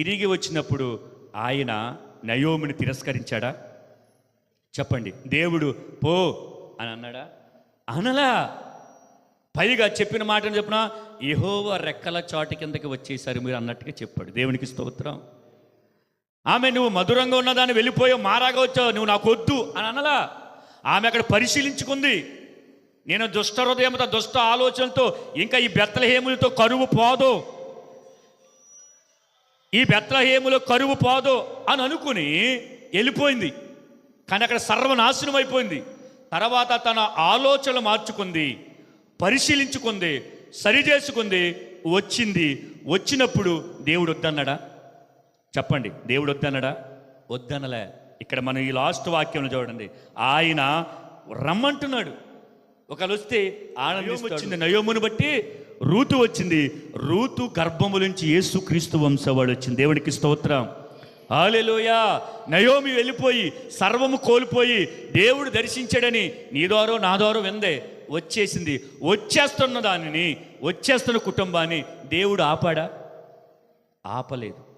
తిరిగి వచ్చినప్పుడు ఆయన నయోమిని తిరస్కరించాడా? చెప్పండి. దేవుడు పో అని అన్నాడా? అనలా. పైగా చెప్పిన మాటను చెప్పిన? ఏహోవ రెక్కల చాటి కిందకి వచ్చేసారు మీరు అన్నట్టుగా చెప్పాడు. దేవునికి స్తోత్రం. ఆమె నువ్వు మధురంగా ఉన్నదాన్ని వెళ్ళిపోయావు మారాగా వచ్చావు. నువ్వు నాకు వద్దు అని అనలా. ఆమె అక్కడ పరిశీలించుకుంది. నేను దుష్ట హృదయంతో దుష్ట ఆలోచనతో ఇంకా ఈ బెత్తలహేములతో కరువు పోదు. ఈ బెత్తలహేములో కరువు పోదు అని అనుకుని వెళ్ళిపోయింది. కానీ అక్కడ సర్వనాశనం అయిపోయింది. తర్వాత తన ఆలోచనలు మార్చుకుంది పరిశీలించుకుంది సరి చేసుకుంది వచ్చింది. వచ్చినప్పుడు దేవుడు వద్దన్నాడా? చెప్పండి దేవుడు వద్దన్నాడా? వద్దనలే. ఇక్కడ మనం ఈ లాస్ట్ వాక్యంలో చూడండి. ఆయన రమ్మంటున్నాడు. ఒకళ్ళు వస్తే ఆనందం వచ్చింది. నయోమును బట్టి రూతు వచ్చింది. రూతు గర్భము నుంచి యేసు క్రీస్తు వంశవాడు వచ్చింది. దేవునికి స్తోత్రం. హాలెలూయా నయోమి వెళ్ళిపోయి సర్వము కోల్పోయి దేవుడు దర్శించాడని నీ ద్వారా నా ద్వారా విందే వచ్చేసింది. వచ్చేస్తున్న దానిని వచ్చేస్తున్న కుటుంబాన్ని దేవుడు ఆపాడా? ఆపలేదు.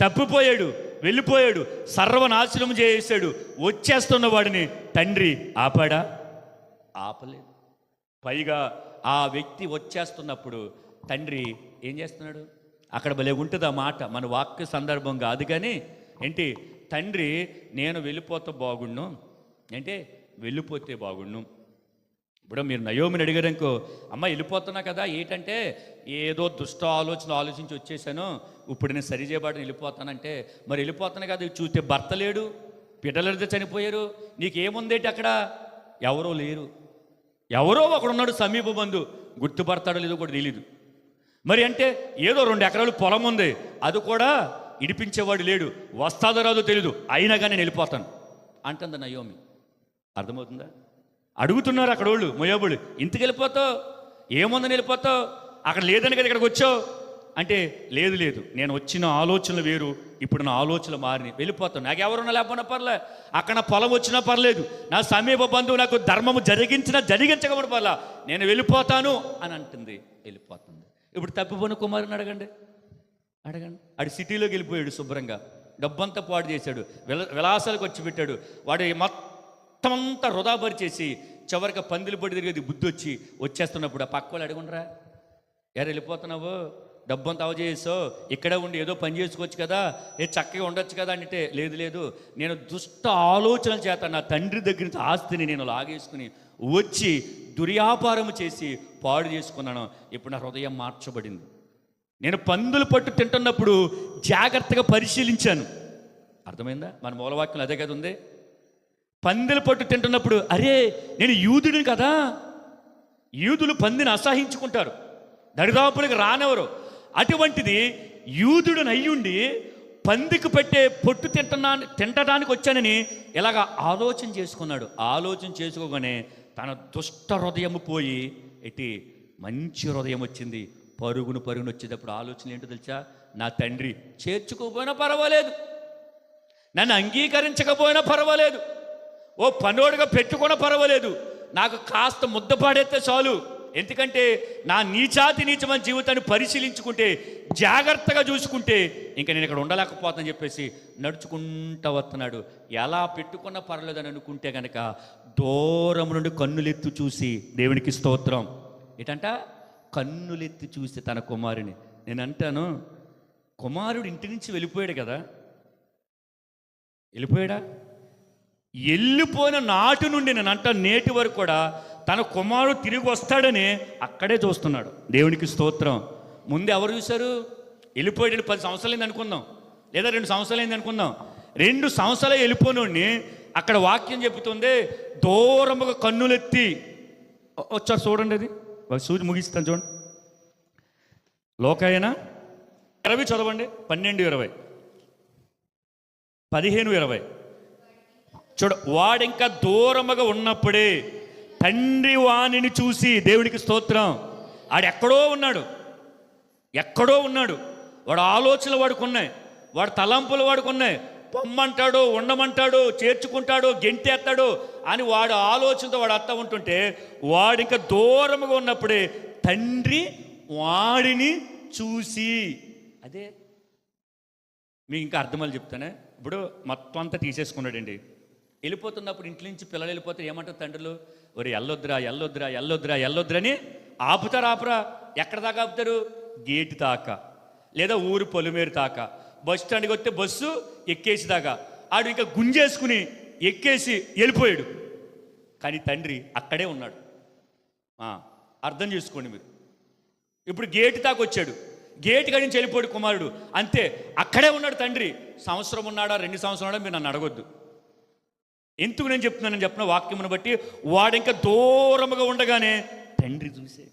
తప్పిపోయాడు వెళ్ళిపోయాడు సర్వనాశనం చేసాడు వచ్చేస్తున్న వాడిని తండ్రి ఆపాడా? ఆపలేదు. పైగా ఆ వ్యక్తి వచ్చేస్తున్నప్పుడు తండ్రి ఏం చేస్తున్నాడు? అక్కడ భలే ఉంటుంది ఆ మాట. మన వాక్య సందర్భం కాదు కానీ ఏంటి? తండ్రి నేను వెళ్ళిపోతే బాగుండు. అంటే వెళ్ళిపోతే బాగుండు. ఇప్పుడు మీరు నయోమిని అడిగారనుకో అమ్మ వెళ్ళిపోతున్నా కదా ఏంటంటే ఏదో దుష్ట ఆలోచన ఆలోచించి వచ్చేసాను. ఇప్పుడు నేను సరి చేయబడి వెళ్ళిపోతానంటే మరి వెళ్ళిపోతాను కదా చూస్తే భర్త లేడు బిడ్డలతో చనిపోయారు. నీకేముందేంటి అక్కడ? ఎవరో లేరు. ఎవరో ఒకడున్నాడు సమీప బంధు. గుర్తుపడతాడో లేదో కూడా తెలియదు మరి అంటే ఏదో రెండు ఎకరాలు పొలం ఉంది. అది కూడా ఇడిపించేవాడు లేడు. వస్తాదో రాదో తెలియదు అయినా కానీ నేను వెళ్ళిపోతాను. అంటుంది నయోమి. అర్థమవుతుందా? అడుగుతున్నారు అక్కడ వాళ్ళు మొయోబుడు ఇంటికి వెళ్ళిపోతావు? ఏముందని వెళ్ళిపోతావు? అక్కడ లేదని కదా ఇక్కడికి వచ్చావు? అంటే లేదు లేదు నేను వచ్చిన ఆలోచనలు వేరు. ఇప్పుడు నా ఆలోచనలు మారినాయి. వెళ్ళిపోతాను నాకు ఎవరున్నా లేకపోయినా పర్లే. అక్కడ పొలం వచ్చినా పర్లేదు. నా సమీప బంధువు నాకు ధర్మము జరిగించినా జరిగించకపోవడం పర్ల. నేను వెళ్ళిపోతాను అని అంటుంది. వెళ్ళిపోతుంది. ఇప్పుడు తప్పిపోయిన కుమారుని అడగండి. అడగండి. ఆడు సిటీలోకి వెళ్ళిపోయాడు శుభ్రంగా. డబ్బంతా పాడు చేశాడు. విల విలాసాలకు వచ్చి పెట్టాడు. వాడు మొత్తం అంతా వృధాబరి చేసి చివరికి పందిలు పడి తిరిగేది బుద్ధి వచ్చి వచ్చేస్తున్నప్పుడు ఆ పక్క వాళ్ళు అడగండిరా. ఎర వెళ్ళిపోతున్నావు? డబ్బంతా అవ చేసో ఇక్కడే ఉండి ఏదో పని చేసుకోవచ్చు కదా ఏ చక్కగా ఉండొచ్చు కదా అంటే లేదు లేదు నేను దుష్ట ఆలోచనల చేత నా తండ్రి దగ్గర నుంచి ఆస్తిని నేను లాగేసుకుని వచ్చి దుర్యాపారం చేసి పాడు చేసుకున్నాను. ఇప్పుడు నా హృదయం మార్చబడింది. నేను పందులు పట్టు తింటున్నప్పుడు జాగ్రత్తగా పరిశీలించాను. అర్థమైందా? మన మూలవాక్యం అదే కదా ఉంది. పందులు పట్టు తింటున్నప్పుడు అరే నేను యూదుడిని కదా యూదులు పందిని అసహించుకుంటారు దరిదాపులకు రానెవరు అటువంటిది యూదుడు అయ్యుండి పందికి పెట్టే పొట్టు తింటున్నా తింటడానికి వచ్చానని ఇలాగ ఆలోచన చేసుకున్నాడు. ఆలోచన చేసుకోగానే తన దుష్ట హృదయం పోయి ఎట్టి మంచి హృదయం వచ్చింది. పరుగును పరుగును వచ్చేటప్పుడు ఆలోచన ఏంటో తెలుసా? నా తండ్రి చేర్చుకోపోయినా పర్వాలేదు. నన్ను అంగీకరించకపోయినా పర్వాలేదు. ఓ పనోడుగా పెట్టుకున్నా పర్వాలేదు. నాకు కాస్త ముద్ద పాడేస్తే చాలు. ఎందుకంటే నా నీచాతి నీచమైన జీవితాన్ని పరిశీలించుకుంటే జాగ్రత్తగా చూసుకుంటే ఇంకా నేను ఇక్కడ ఉండలేకపోతానని చెప్పేసి నడుచుకుంటా వస్తున్నాడు. ఎలా పెట్టుకున్నా పర్వాలేదని అనుకుంటే కనుక దూరం నుండి కన్నులెత్తు చూసి దేవునికి స్తోత్రం. ఏంటంట? కన్నులెత్తి చూసి తన కుమారుని. నేను అంటాను కుమారుడు ఇంటి నుంచి వెళ్ళిపోయాడు కదా. వెళ్ళిపోయాడా? వెళ్ళిపోయిన నాటి నుండి నేను అంట నేటి వరకు కూడా తన కుమారుడు తిరిగి వస్తాడని అక్కడే చూస్తున్నాడు. దేవునికి స్తోత్రం. ముందు ఎవరు చూశారు? వెళ్ళిపోయాడు పది సంవత్సరాలు అనుకుందాం. లేదా రెండు సంవత్సరాలు అయింది అనుకుందాం. రెండు సంవత్సరాలు వెళ్ళిపోయినోడిని అక్కడ వాక్యం చెబుతుంది దూరముగా కన్నులెత్తి వచ్చారు చూడండి అది. సూచి ముగిస్తాను చూడండి. లోకాయన? ఇరవై చదవండి. పన్నెండు ఇరవై. పదిహేను ఇరవై. చూడ వాడింకా దూరముగా ఉన్నప్పుడే తండ్రి వాణిని చూసి దేవుడికి స్తోత్రం. ఆడెక్కడో ఉన్నాడు. ఎక్కడో ఉన్నాడు. వాడు ఆలోచనలు వాడుకున్నాయి. వాడు తలంపులు వాడుకున్నాయి. పొమ్మంటాడు ఉండమంటాడు చేర్చుకుంటాడు గెంటేస్తాడు అని వాడు ఆలోచనతో వాడు అత్త ఉంటుంటే వాడు ఇంకా దూరముగా ఉన్నప్పుడే తండ్రి వాడిని చూసి. అదే మీకు ఇంకా అర్థమని చెప్తానే? ఇప్పుడు మొత్తం అంతా తీసేసుకున్నాడండి. వెళ్ళిపోతున్నప్పుడు ఇంటి నుంచి పిల్లలు వెళ్ళిపోతే ఏమంటారు తండ్రులు? ఒరే ఎల్లొద్దురా ఎల్లొద్దురా ఎల్లొద్దురా ఎల్లొద్దురని అని ఆపుతారు ఆపురా. ఎక్కడ దాకా ఆపుతారు? గేటు దాకా. లేదా ఊరు పొలిమేరు దాకా. బస్ స్టాండ్కి వస్తే బస్సు ఎక్కేసి దాకా. ఆడు ఇంకా గుంజేసుకుని ఎక్కేసి వెళ్ళిపోయాడు. కానీ తండ్రి అక్కడే ఉన్నాడు. అర్థం చేసుకోండి మీరు. ఇప్పుడు గేటు దాకా వచ్చాడు. గేటు కాడి నుంచి వెళ్ళిపోయాడు కుమారుడు. అంతే అక్కడే ఉన్నాడు తండ్రి. సంవత్సరం ఉన్నాడా రెండు సంవత్సరాలు మీరు నన్ను అడగొద్దు. ఎందుకు నేను చెప్తున్నానని చెప్పిన వాక్యమును బట్టి వాడింకా దూరముగా ఉండగానే తండ్రి చూసే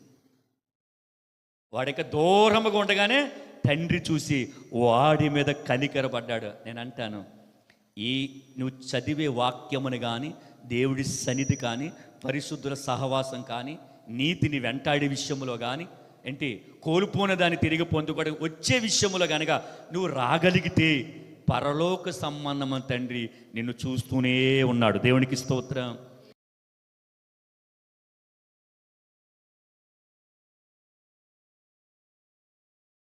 వాడింకా దూరముగా ఉండగానే తండ్రి చూసి వాడి మీద కనికరపడ్డాడు. నేను అంటాను ఈ నువ్వు చదివే వాక్యమును కానీ దేవుడి సన్నిధి కానీ పరిశుద్ధుల సహవాసం కానీ నీతిని వెంటాడే విషయంలో కానీ ఏంటి కోల్పోయిన దాన్ని తిరిగి పొందుకోవడం వచ్చే విషయంలో కనుక నువ్వు రాగలిగితే పరలోక సంబంధం తండ్రి నిన్ను చూస్తూనే ఉన్నాడు. దేవునికి స్తోత్రం.